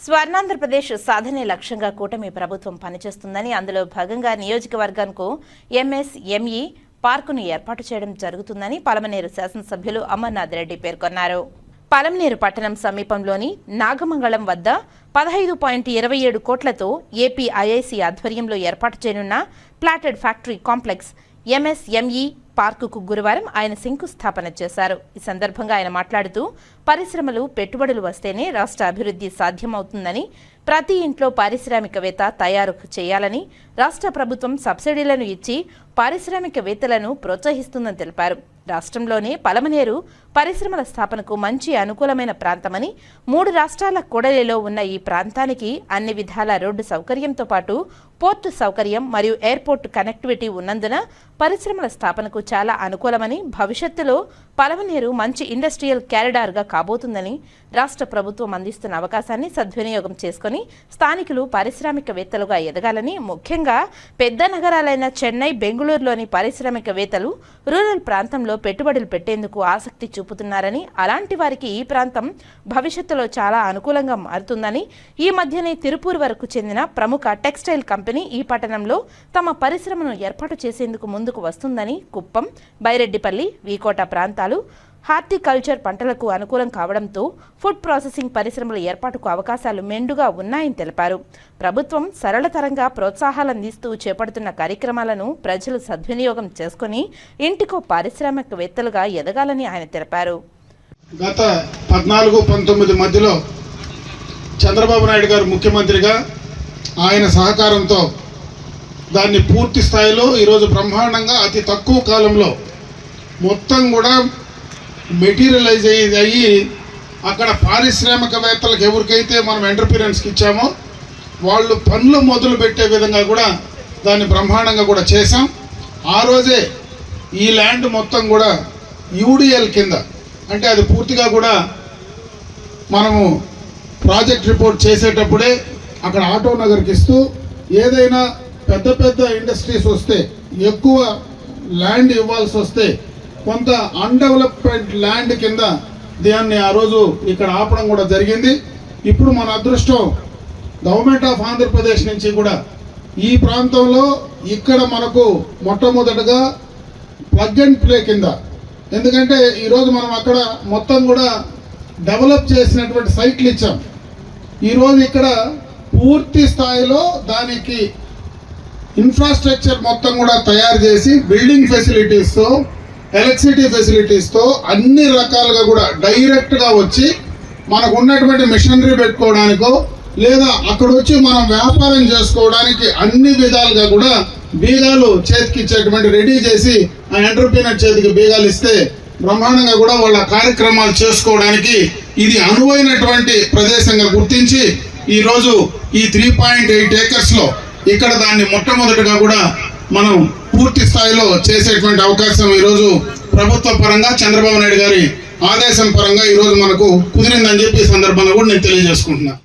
స్వర్ణాంధ్రప్రదేశ్ సాధనే లక్ష్యంగా కూటమి ప్రభుత్వం పనిచేస్తుందని అందులో భాగంగా నియోజకవర్గానికి ఎంఎస్ఎంఈ పార్కును ఏర్పాటు చేయడం జరుగుతుందని పలమనేరు శాసనసభ్యులు అమర్నాథ్ రెడ్డి పేర్కొన్నారు. పలమనేరు పట్టణం సమీపంలోని నాగమంగళం వద్ద పదహైదు పాయింట్ ఇరవై ఏడు కోట్లతో ఏపీ ఐఐసి ఆధ్వర్యంలో ఏర్పాటు చేయనున్న ప్లాటెడ్ ఫ్యాక్టరీ కాంప్లెక్స్ ఎంఎస్ఎంఈ పార్కుకు గురువారం ఆయన శంకుస్థాపన చేశారు. ఈ సందర్భంగా ఆయన మాట్లాడుతూ పరిశ్రమలు పెట్టుబడులు వస్తేనే రాష్ట్ర అభివృద్ధి సాధ్యమవుతుందని ప్రతి ఇంట్లో పారిశ్రామికవేత్త తయారు చేయాలని రాష్ట్ర ప్రభుత్వం సబ్సిడీలను ఇచ్చి పారిశ్రామికవేత్తలను ప్రోత్సహిస్తుందని తెలిపారు. రాష్ట్రంలోనే పలమనేరు పరిశ్రమల స్థాపనకు మంచి అనుకూలమైన ప్రాంతమని మూడు రాష్ట్రాల కూడలిలో ఉన్న ఈ ప్రాంతానికి అన్ని విధాల రోడ్డు సౌకర్యంతో పాటు పోర్టు సౌకర్యం మరియు ఎయిర్పోర్ట్ కనెక్టివిటీ ఉన్నందున పరిశ్రమల స్థాపనకు చాలా అనుకూలమని భవిష్యత్తులో పలమనేరు మంచి ఇండస్ట్రియల్ క్యారిడార్గా కాబోతుందని రాష్ట్ర ప్రభుత్వం అందిస్తున్న అవకాశాన్ని సద్వినియోగం చేసుకుని స్థానికులు పారిశ్రామికవేత్తలుగా ఎదగాలని ముఖ్యంగా పెద్ద నగరాలైన చెన్నై బెంగళూరులోని పారిశ్రామికవేత్తలు రూరల్ ప్రాంతంలో పెట్టుబడులు పెట్టేందుకు ఆసక్తి చూపుతున్నారని అలాంటి వారికి ఈ ప్రాంతం భవిష్యత్తులో చాలా అనుకూలంగా మారుతుందని ఈ మధ్యనే తిరుపూర్ వరకు చెందిన ప్రముఖ టెక్స్టైల్ కంపెనీ ఈ పట్టణంలో తమ పరిశ్రమను ఏర్పాటు చేసేందుకు ముందుకు వస్తుందని కుప్పం బైరెడ్డిపల్లి వీకోట ప్రాంతాలు హార్టికల్చర్ పంటలకు అనుకూలం కావడంతో ఫుడ్ ప్రాసెసింగ్ పరిశ్రమల ఏర్పాటుకు అవకాశాలు మెండుగా ఉన్నాయని తెలిపారు. ప్రభుత్వం సరళతరంగా ప్రోత్సాహాలు అందిస్తూ చేపడుతున్న కార్యక్రమాలను ప్రజలు సద్వినియోగం చేసుకుని ఇంటికో పారిశ్రామికవేత్తలుగా ఎదగాలని ఆయన తెలిపారు. గత పద్నాలుగు పంతొమ్మిది మధ్యలో చంద్రబాబు నాయుడు గారు ముఖ్యమంత్రిగా ఆయన సహకారంతో దాన్ని పూర్తి స్థాయిలో ఈరోజు బ్రహ్మాండంగా అతి తక్కువ కాలంలో మొత్తం కూడా మెటీరియలైజ్ అయ్యి అయ్యి అక్కడ పారిశ్రామికవేత్తలకు ఎవరికైతే మనం ఎంటర్ప్రీనర్స్కి ఇచ్చామో వాళ్ళు పనులు మొదలు పెట్టే విధంగా కూడా దాన్ని బ్రహ్మాండంగా కూడా చేశాం. ఆ రోజే ఈ ల్యాండ్ మొత్తం కూడా యూడిఎల్ కింద అంటే అది పూర్తిగా కూడా మనము ప్రాజెక్ట్ రిపోర్ట్ చేసేటప్పుడే అక్కడ ఆటో నగర్కి ఇస్తూ ఏదైనా పెద్ద పెద్ద ఇండస్ట్రీస్ వస్తే ఎక్కువ ల్యాండ్ ఇవ్వాల్సి వస్తే కొంత అన్డెవలప్మెంట్ ల్యాండ్ కింద దాన్ని ఆ రోజు ఇక్కడ ఆపడం కూడా జరిగింది. ఇప్పుడు మన అదృష్టం గవర్నమెంట్ ఆఫ్ ఆంధ్రప్రదేశ్ నుంచి కూడా ఈ ప్రాంతంలో ఇక్కడ మనకు మొట్టమొదటగా ప్లగ్ అండ్ ప్లే కింద ఎందుకంటే ఈరోజు మనం అక్కడ మొత్తం కూడా డెవలప్ చేసినటువంటి సైట్లు ఇచ్చాం. ఈరోజు ఇక్కడ పూర్తి స్థాయిలో దానికి ఇన్ఫ్రాస్ట్రక్చర్ మొత్తం కూడా తయారు చేసి బిల్డింగ్ ఫెసిలిటీస్తో ఎలక్ట్రిసిటీ ఫెసిలిటీస్తో అన్ని రకాలుగా కూడా డైరెక్ట్గా వచ్చి మనకు ఉన్నటువంటి మిషనరీ పెట్టుకోవడానికో లేదా అక్కడ వచ్చి మనం వ్యాపారం చేసుకోవడానికి అన్ని విధాలుగా కూడా బీగాలు చేతికి ఇచ్చేటువంటి రెడీ చేసి ఆ ఎంటర్ప్రీనర్ చేతికి బీగాలు ఇస్తే బ్రహ్మాండంగా కూడా వాళ్ళ కార్యక్రమాలు చేసుకోవడానికి ఇది అనువైనటువంటి ప్రదేశంగా గుర్తించి ఈరోజు ఈ త్రీ పాయింట్ ఎయిట్ ఏకర్స్లో ఇక్కడ దాన్ని మొట్టమొదటిగా కూడా మనం పూర్తి స్థాయిలో చేసేటువంటి అవకాశం ఈరోజు ప్రభుత్వ పరంగా చంద్రబాబు నాయుడు గారి ఆదేశం పరంగా ఈరోజు మనకు కుదిరిందని చెప్పి ఈ సందర్భంగా కూడా నేను తెలియజేసుకుంటున్నాను